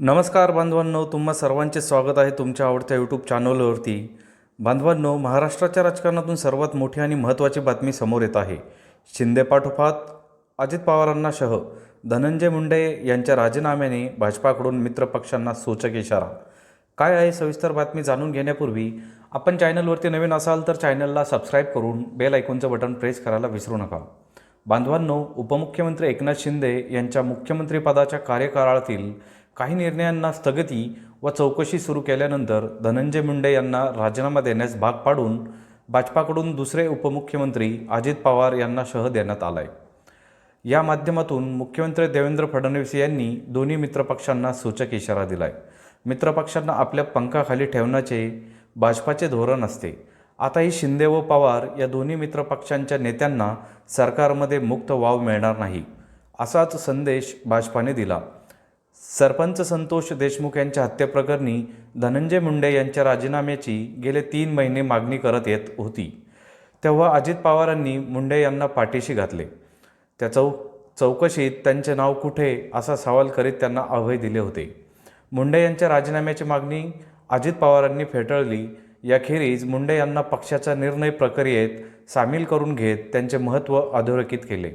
नमस्कार बांधवांनो तुम्हा सर्वांचे स्वागत आहे तुमच्या आवडत्या यूट्यूब चॅनलवरती बांधवांनो महाराष्ट्राच्या राजकारणातून सर्वात मोठी आणि महत्त्वाची बातमी समोर येत आहे. शिंदे पाठोपाठ अजित पवारांना शह. धनंजय मुंडे यांच्या राजीनाम्याने भाजपाकडून मित्रपक्षांना सूचक इशारा. काय आहे सविस्तर बातमी जाणून घेण्यापूर्वी आपण चॅनलवरती नवीन असाल तर चॅनलला सबस्क्राईब करून बेल ऐकूनचं बटन प्रेस करायला विसरू नका. बांधवांनो उपमुख्यमंत्री एकनाथ शिंदे यांच्या मुख्यमंत्रीपदाच्या कार्यकाळातील काही निर्णयांना स्थगिती व चौकशी सुरू केल्यानंतर धनंजय मुंडे यांना राजीनामा देण्यास भाग पाडून भाजपाकडून दुसरे उपमुख्यमंत्री अजित पवार यांना शह देण्यात आला आहे या माध्यमातून मुख्यमंत्री देवेंद्र फडणवीस यांनी दोन्ही मित्रपक्षांना सूचक इशारा दिलाय. मित्रपक्षांना आपल्या पंखाखाली ठेवण्याचे भाजपाचे धोरण असते. आता ही शिंदे व पवार या दोन्ही मित्रपक्षांच्या नेत्यांना सरकारमध्ये मुक्त वाव मिळणार नाही असाच संदेश भाजपाने दिला. सरपंच संतोष देशमुख यांच्या हत्येप्रकरणी धनंजय मुंडे यांच्या राजीनाम्याची गेले तीन महिने मागणी करत येत होती. तेव्हा अजित पवारांनी मुंडे यांना पाठीशी घातले. त्या चौ चौकशीत त्यांचे नाव कुठे असा सवाल करीत त्यांना अभय दिले होते. मुंडे यांच्या राजीनाम्याची मागणी अजित पवारांनी फेटाळली. याखेरीज मुंडे यांना पक्षाच्या निर्णय प्रक्रियेत सामील करून घेत त्यांचे महत्त्व अधोरेखित केले.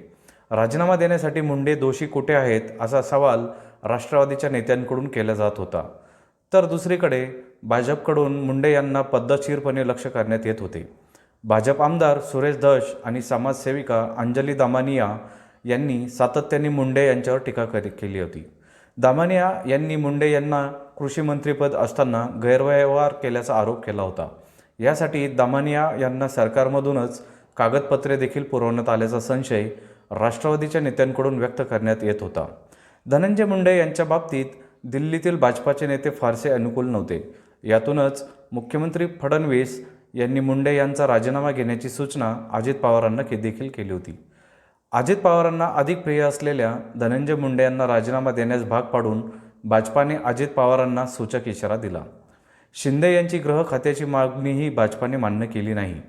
राजीनामा देण्यासाठी मुंडे दोषी कुठे आहेत असा सवाल राष्ट्रवादीच्या नेत्यांकडून केला जात होता. तर दुसरीकडे भाजपकडून मुंडे यांना पद्धतशीरपणे लक्ष करण्यात येत होते. भाजप आमदार सुरेश धस आणि समाजसेविका अंजली दामानिया यांनी सातत्याने मुंडे यांच्यावर टीका केली होती. दामानिया यांनी मुंडे यांना कृषी मंत्रीपद असताना गैरव्यवहार केल्याचा आरोप केला होता. यासाठी दामानिया यांना सरकारमधूनच कागदपत्रे देखील पुरवण्यात आल्याचा संशय राष्ट्रवादीच्या नेत्यांकडून व्यक्त करण्यात येत होता. धनंजय मुंडे यांच्या बाबतीत दिल्लीतील भाजपाचे नेते फारसे अनुकूल नव्हते. यातूनच मुख्यमंत्री फडणवीस यांनी मुंडे यांचा राजीनामा घेण्याची सूचना अजित पवारांना के देखील केली होती. अजित पवारांना अधिक प्रिय असलेल्या धनंजय मुंडे यांना राजीनामा देण्यास भाग पाडून भाजपाने अजित पवारांना सूचक इशारा दिला. शिंदे यांची गृह खात्याची मागणीही भाजपाने मान्य केली नाही.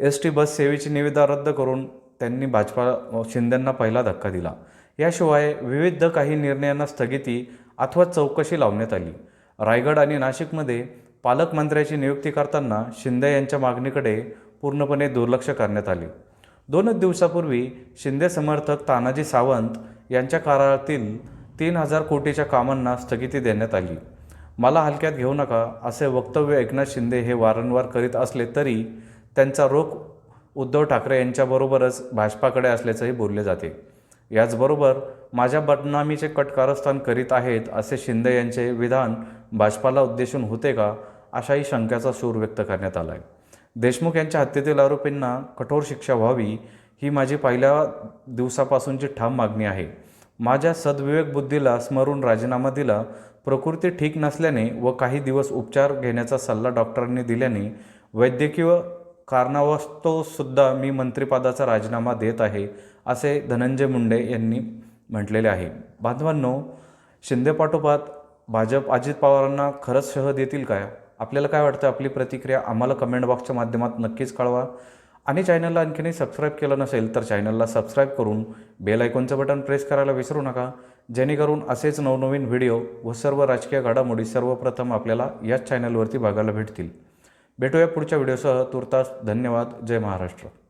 एस टी बस सेवेची निविदा रद्द करून त्यांनी भाजपा शिंदेंना पहिला धक्का दिला. याशिवाय विविध काही निर्णयांना स्थगिती अथवा चौकशी लावण्यात आली. रायगड आणि नाशिकमध्ये पालकमंत्र्याची नियुक्ती करताना शिंदे यांच्या मागणीकडे पूर्णपणे दुर्लक्ष करण्यात आले. दोनच दिवसापूर्वी शिंदे समर्थक तानाजी सावंत यांच्या काळातील तीन हजार कोटीच्या कामांना स्थगिती देण्यात आली. मला हलक्यात घेऊ नका असे वक्तव्य एकनाथ शिंदे हे वारंवार करीत असले तरी त्यांचा रोख उद्धव ठाकरे यांच्याबरोबरच भाजपाकडे असल्याचंही बोलले जाते. याचबरोबर माझ्या बदनामीचे कट कारस्थान करीत आहेत असे शिंदे यांचे विधान भाजपाला उद्देशून होते का अशाही शंकाचा सूर व्यक्त करण्यात आला आहे देशमुख यांच्या हत्येतील आरोपींना कठोर शिक्षा व्हावी ही माझी पहिल्या दिवसापासूनची ठाम मागणी आहे. माझ्या सद्विवेक बुद्धीला स्मरून राजीनामा दिला प्रकृती ठीक नसल्याने व काही दिवस उपचार घेण्याचा सल्ला डॉक्टरांनी दिल्याने वैद्यकीय कारणावस्तव सुद्धा मी मंत्रिपदाचा राजीनामा देत आहे असे धनंजय मुंडे यांनी म्हटलेले आहे. बांधवांनो शिंदेपाठोपाठ भाजप अजित पवारांना खरंच शह देतील काय आपल्याला काय वाटतं? आपली प्रतिक्रिया आम्हाला कमेंट बॉक्सच्या माध्यमात नक्कीच कळवा. आणि चॅनलला आणखीनही सबस्क्राईब केलं नसेल तर चॅनलला सबस्क्राईब करून बेल आयकॉनचं बटन प्रेस करायला विसरू नका. जेणेकरून असेच नवनवीन व्हिडिओ व सर्व राजकीय घडामोडी सर्वप्रथम आपल्याला याच चॅनलवरती बघायला भेटतील. भेटूया पुढच्या व्हिडिओसह. तुर्तास धन्यवाद. जय महाराष्ट्र.